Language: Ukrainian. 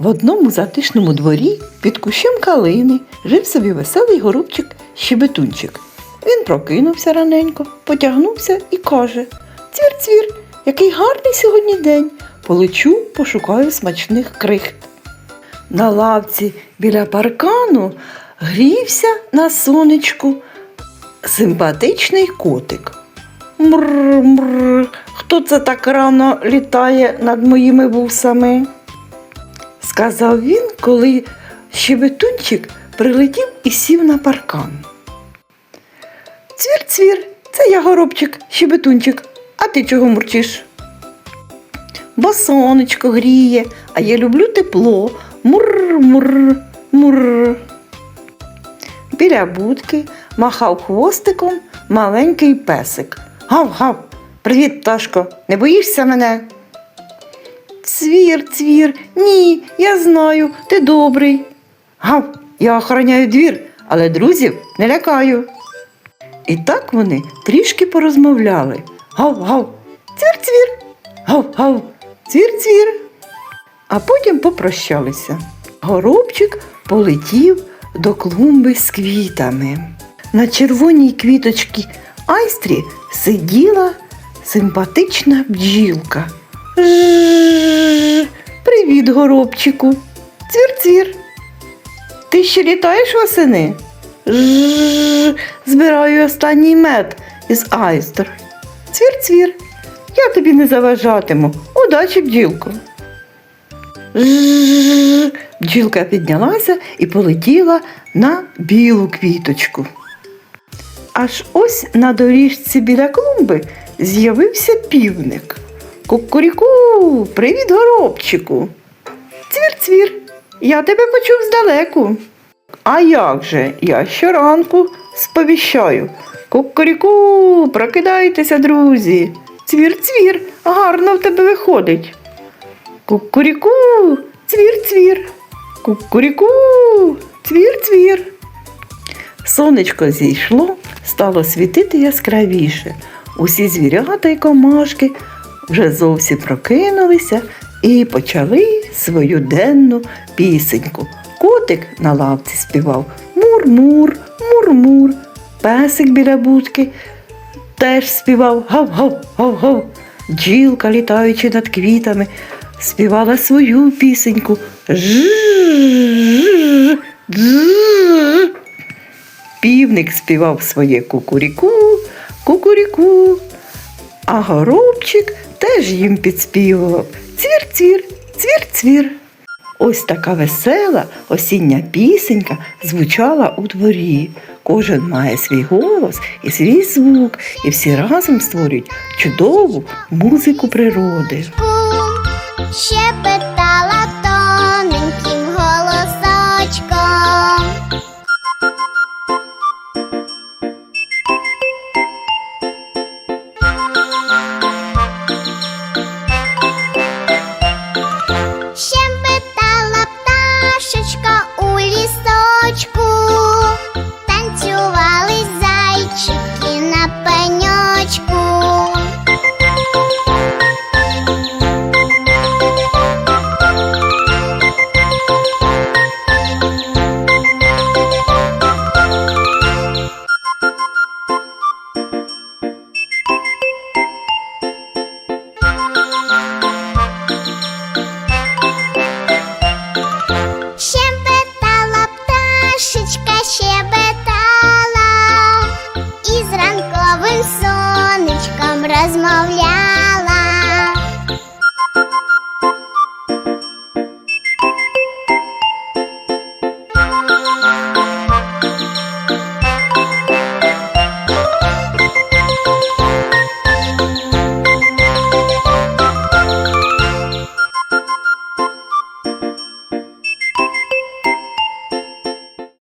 В одному затишному дворі під кущем калини жив собі веселий горобчик щебетунчик. Він прокинувся раненько, потягнувся і каже: Цвір-цвір, який гарний сьогодні день. Полечу, пошукаю смачних крихт. На лавці біля паркану грівся на сонечку симпатичний котик. Мр-мр, хто це так рано літає над моїми вусами? Сказав він, коли щебетунчик прилетів і сів на паркан. Цвір-цвір, це я горобчик, щебетунчик, а ти чого мурчиш? Бо сонечко гріє, а я люблю тепло. Мур-мур, мур. Біля будки махав хвостиком маленький песик. Гав-гав, привіт, пташко, не боїшся мене? Цвір, цвір, ні, я знаю, ти добрий. Гав, я охороняю двір, але друзів не лякаю. І так вони трішки порозмовляли. Гав-гав, цвір-цвір, гав-гав, цвір-цвір. А потім попрощалися. Горобчик полетів до клумби з квітами. На червоній квіточці айстрі сиділа симпатична бджілка. Привіт, горобчику. Цвір-цвір. Ти ще літаєш восени? Жжж, Збираю останній мед із айстр. Цвір-цвір. Я тобі не заважатиму. Удачі, бджілко. Жжж. Бджілка піднялася і полетіла на білу квіточку. Аж ось на доріжці біля клумби з'явився півник. Кукуріку, привіт, горобчику. Цвір-цвір, я тебе почув здалеку. А як же? Я щоранку сповіщаю. Кукуріку, прокидайтеся, друзі. Цвір-цвір, гарно в тебе виходить. Кукуріку, цвір-цвір. Кукуріку, цвір-цвір. Сонечко зійшло, стало світити яскравіше. Усі звірята й комашки вже зовсім прокинулися і почали свою денну пісеньку. Котик на лавці співав мур-мур, мур-мур. Песик біля будки теж співав гав-гав, гав-гав. Джілка, літаючи над квітами, співала свою пісеньку. Півник співав своє кукуріку, кукуріку, а горобчик теж їм підспівував цвір-цвір, цвір-цвір. Ось така весела осіння пісенька звучала у дворі. Кожен має свій голос і свій звук, і всі разом створюють чудову музику природи. Щепетала сонечком розмовляла.